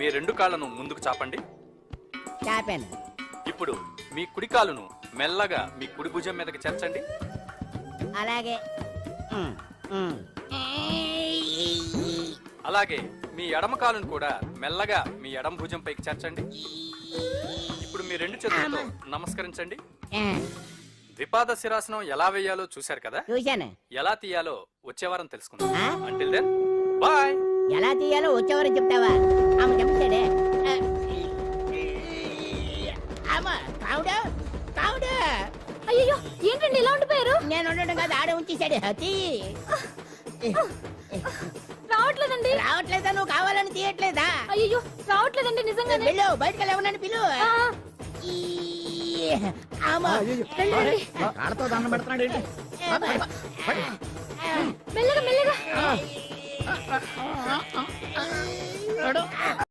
మీ రెండు కాళ్ళను ముందుకు చాపండి. చాపాను. ఇప్పుడు మీ కుడి కాలును మెల్లగా మీ కుడి భుజం మీదకి చేర్చండి అలాగే. ఉమ్, ఉమ్. అలాగే మీ ఎడమ కాలును కూడా మెల్లగా మీ ఎడమ భుజం పైకి చేర్చండి ఇప్పుడు మీ రెండు చేతులతో నమస్కరించండి. ఆ, ద్విపాద శిరాసనం ఎలా వేయాలో చూశారు కదా? చూశాను. ఎలా తీయాలో వచ్చే వారం తెలుసుకుందాం? అంటిల్ దెన్ బాయ్ ఎలా తీయాలో వచ్చేవారు చెప్తావా? ఆమె కావుడా కావుడా అయ్యో ఏంటండి ఇలా ఉండిపోయారు? నేను ఉండడం కాదు ఆడే ఉంచేశాడు హతి. రావట్లేదండి. రావట్లేదా? నువ్వు కావాలని తీయట్లేదా? అయ్యో రావట్లేదండి నిజంగానే. పిలు బయటకు వెళ్ళవనని పిలు. ఆ, ఈ, అమ్మ వెళ్ళండి. కాళ్ళతో దండం పెడుతున్నాడు ఏంటి? మెల్లగా మెల్లగా.